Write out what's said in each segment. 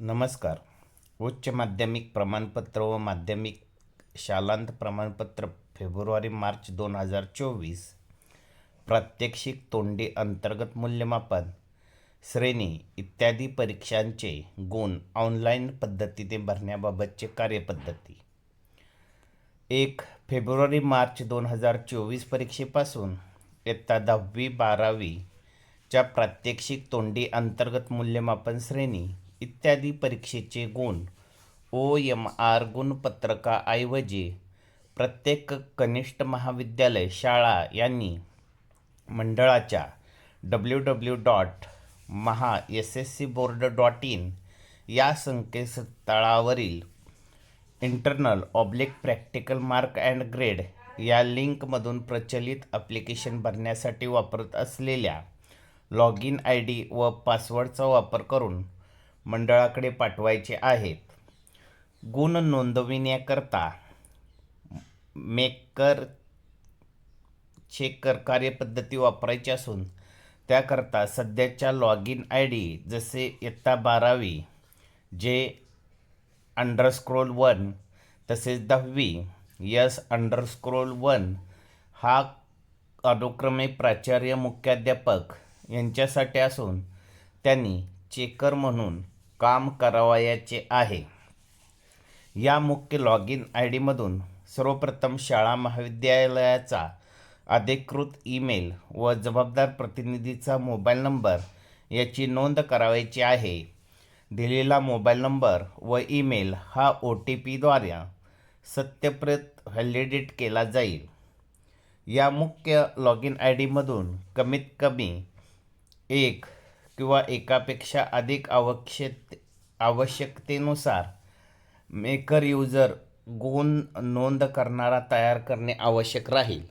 नमस्कार. उच्च माध्यमिक प्रमाणपत्र व माध्यमिक शालांत प्रमाणपत्र फेब्रुवारी मार्च दोन हजार चोवीस. प्रात्यक्षिक तोंडी अंतर्गत मूल्यमापन श्रेणी इत्यादी परीक्षांचे गुण ऑनलाईन पद्धतीने भरण्याबाबतचे कार्यपद्धती. एक फेब्रुवारी मार्च दोन हजार चोवीस परीक्षेपासून इयत्ता दहावी बारावीच्या प्रात्यक्षिक तोंडी अंतर्गत मूल्यमापन श्रेणी इत्यादी परीक्षेचे गुण. ओ एम आर गुणपत्रकाऐवजी प्रत्येक कनिष्ठ महाविद्यालय शाळा यांनी मंडळाच्या W W dot Maha S S C board dot in या संकेतस्थळावरील internal oblique practical mark and grade या लिंकमधून प्रचलित ॲप्लिकेशन भरण्यासाठी वापरत असलेल्या लॉग इन आय डी व पासवर्डचा वापर करून मंडळाकडे पाठवायचे आहेत. गुण नोंदविण्याकरता मेकर चेकर कार्यपद्धती वापरायची असून त्याकरता सध्याच्या लॉग इन आय डी जसे इयत्ता बारावी जे अंडरस्क्रोल वन तसेच दहावी यस अंडरस्क्रोल वन हा अनुक्रमे प्राचार्य मुख्याध्यापक यांच्यासाठी असून त्यांनी चेकर म्हणून काम करावयाचे आहे. या मुख्य लॉग इन आय डीमधून सर्वप्रथम शाळा महाविद्यालयाचा अधिकृत ईमेल व जबाबदार प्रतिनिधीचा मोबाईल नंबर याची नोंद करावयाची आहे. दिलेला मोबाईल नंबर व ईमेल हा ओ टी पीद्वारे सत्यप्रत व्हॅलिडेट केला जाईल. या मुख्य लॉग इन आय डीमधून कमीत कमी एक किंवा एकापेक्षा अधिक आवश्यक आवश्यकतेनुसार मेकर यूजर गुण नोंद करणारा तयार करणे आवश्यक राहील.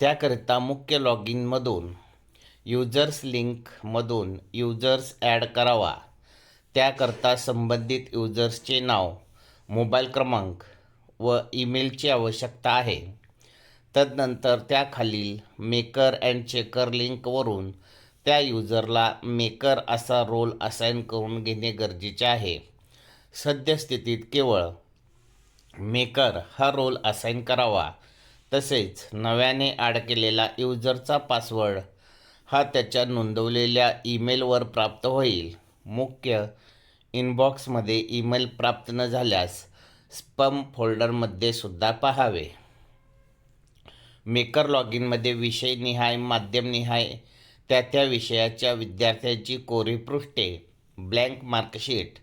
त्याकरिता मुख्य लॉग इनमधून युजर्स लिंकमधून युजर्स ॲड करावा. त्याकरता संबंधित युजर्सचे नाव मोबाईल क्रमांक व ईमेलची आवश्यकता आहे. तदनंतर त्याखालील मेकर अँड चेकर लिंकवरून त्या युजरला मेकर असा रोल असाईन करून घेणे गरजेचे आहे. सद्यस्थितीत केवळ मेकर हा रोल असाईन करावा. तसेच नव्याने ॲड केलेला युजरचा पासवर्ड हा त्याच्या नोंदवलेल्या ईमेलवर प्राप्त होईल. मुख्य इनबॉक्समध्ये ईमेल प्राप्त न झाल्यास स्पम फोल्डरमध्ये सुद्धा पाहावे. मेकर लॉग इनमध्ये विषयनिहाय माध्यमनिहाय त्या त्या विषयाच्या विद्यार्थ्यांची कोरी पृष्ठे ब्लँक मार्कशीट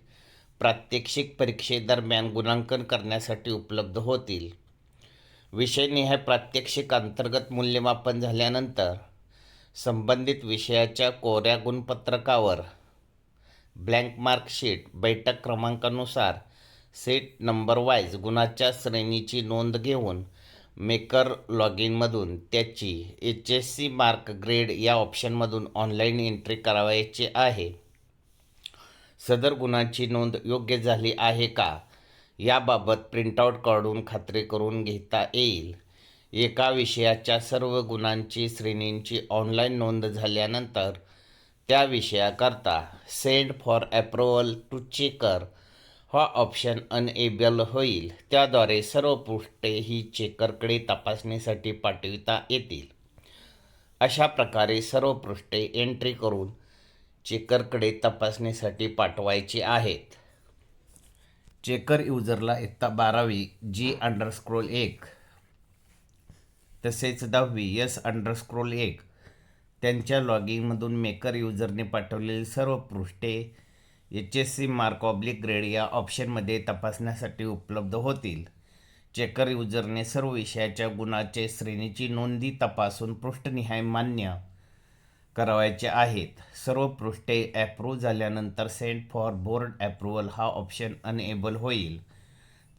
प्रात्यक्षिक परीक्षेदरम्यान गुणांकन करण्यासाठी उपलब्ध होतील. विषयनिहाय प्रात्यक्षिक अंतर्गत मूल्यमापन झाल्यानंतर संबंधित विषयाच्या कोऱ्या गुणपत्रकावर ब्लँक मार्कशीट बैठक क्रमांकानुसार सेट नंबर वाईज गुणाच्या श्रेणीची नोंद घेऊन मेकर लॉग इनमधून त्याची H S C mark grade या ऑप्शनमधून ऑनलाईन एंट्री करावायची आहे. सदर गुणांची नोंद योग्य झाली आहे का? याबाबत प्रिंटआउट काढून खात्री करून घेता येईल. एका विषयाच्या सर्व गुणांची श्रेणींची ऑनलाईन नोंद झाल्यानंतर त्या विषयाकरता send for approval to checker हा ऑप्शन अनएबल होईल. त्याद्वारे सर्व पृष्ठे ही चेकरकडे तपासणीसाठी पाठविता येतील. अशा प्रकारे सर्व पृष्ठे एंट्री करून चेकरकडे तपासणीसाठी पाठवायची आहेत. चेकर युजरला इयत्ता बारावी जी अंडरस्क्रोल एक. तसेच दहावी यस अंडरस्क्रोल एक. त्यांच्या लॉगिनमधून मेकर युजरने पाठवलेली सर्व पृष्ठे H S C mark oblique grade या ऑप्शनमध्ये तपासण्यासाठी उपलब्ध होतील. चेकर युजरने सर्व विषयाच्या गुणाचे श्रेणीची नोंदी तपासून पृष्ठनिहाय मान्य करावायचे आहेत. सर्व पृष्ठे ॲप्रूव्ह झाल्यानंतर सेंट फॉर बोर्ड ॲप्रुव्हल हा ऑप्शन अनएबल होईल.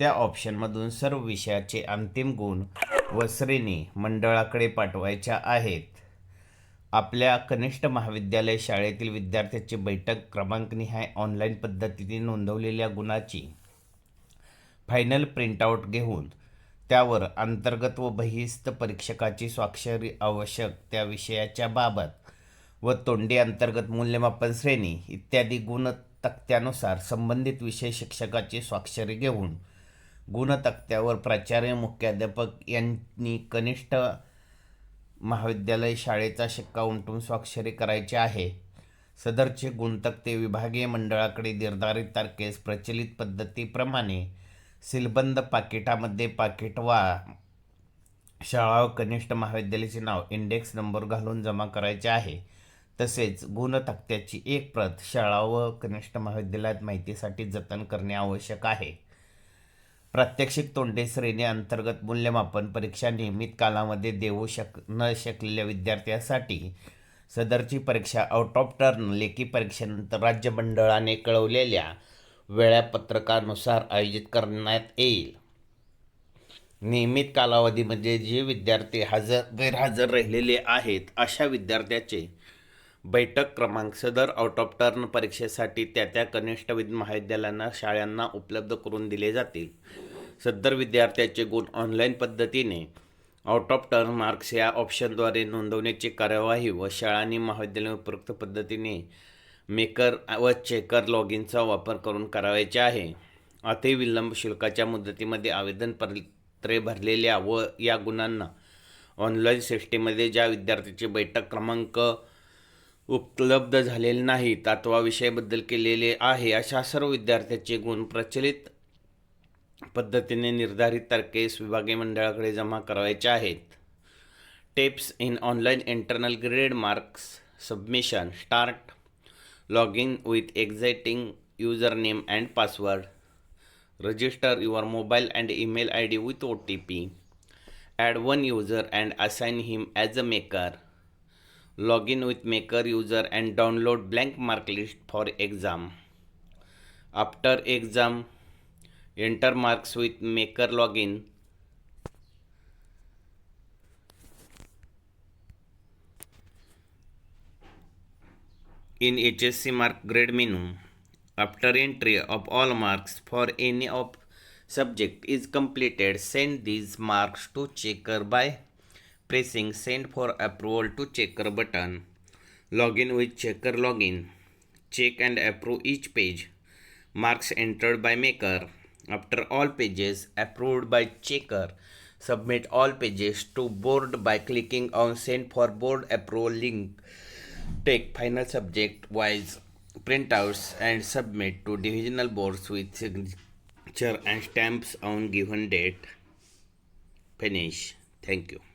त्या ऑप्शनमधून सर्व विषयाचे अंतिम गुण व श्रेणी मंडळाकडे पाठवायच्या आहेत. आपल्या कनिष्ठ महाविद्यालय शाळेतील विद्यार्थ्याची बैठक क्रमांकनिहाय ऑनलाईन पद्धतीने नोंदवलेल्या गुणाची फायनल प्रिंटआउट घेऊन त्यावर अंतर्गत व बहिस्त परीक्षकाची स्वाक्षरी आवश्यक त्या विषयाच्या बाबत व तोंडी अंतर्गत मूल्यमापन श्रेणी इत्यादी गुण तक्त्यानुसार संबंधित विषय शिक्षकाची स्वाक्षरी घेऊन गुणतक्त्यावर प्राचार्य मुख्याध्यापक यांनी कनिष्ठ महाविद्यालय शाळेचा शिक्का उमटून स्वाक्षरी करायची आहे. सदरचे गुणतक्ते विभागीय मंडळाकडे निर्धारित तारखेस प्रचलित पद्धतीप्रमाणे सिलबंद पाकिटामध्ये पाकिट वा शाळा व कनिष्ठ महाविद्यालयाचे नाव इंडेक्स नंबर घालून जमा करायचे आहे. तसेच गुणतक्त्याची एक प्रत शाळा व कनिष्ठ महाविद्यालयात माहितीसाठी जतन करणे आवश्यक आहे. प्रात्यक्षिक तोंडे श्रेणी अंतर्गत मूल्यमापन परीक्षा नियमित कालामध्ये देऊ शक न शकलेल्या विद्यार्थ्यांसाठी सदरची परीक्षा आउट ऑफ टर्न लेखी परीक्षेनंतर राज्य मंडळाने कळवलेल्या वेळापत्रकानुसार आयोजित करण्यात येईल. नियमित कालावधीमध्ये जे विद्यार्थी हजर गैरहजर राहिलेले आहेत अशा विद्यार्थ्याचे बैठक क्रमांक सदर आउट ऑफ टर्न परीक्षेसाठी त्या त्या कनिष्ठ विद महाविद्यालयांना शाळांना उपलब्ध करून दिले जातील. सदर विद्यार्थ्याचे गुण ऑनलाईन पद्धतीने आउट ऑफ टर्न मार्क्स या ऑप्शनद्वारे नोंदवण्याची कार्यवाही व शाळांनी महाविद्यालय उपयुक्त पद्धतीने मेकर व चेकर लॉगिनचा वापर करून करावायचे आहे. अति विलंब शुल्काच्या मुदतीमध्ये आवेदन पत्रे भरलेल्या व या गुणांना ऑनलाईन सिस्टीममध्ये ज्या विद्यार्थ्याचे बैठक क्रमांक उपलब्ध झालेले नाहीत अथवा विषयाबद्दल केलेले आहे. अशा सर्व विद्यार्थ्याचे गुण प्रचलित पद्धतीने निर्धारित तारखेस विभागीय मंडळाकडे जमा करावायचे आहेत. Tips in online internal grade marks submission start log in with exciting user name and password register your mobile and email I D with O T P add one user and assign him as a maker log in with maker user and download blank mark list for exam. After exam enter marks with maker login. In hsc mark grade menu after entry of all marks for any of subject is completed send these marks to checker by pressing send for approval to checker button. Login with checker login. Check and approve each page. Marks entered by maker. After all pages approved by checker submit all pages to board by clicking on send for board approval link. Take final subject wise printouts and submit to divisional boards with signature and stamps on given date. Finish. Thank you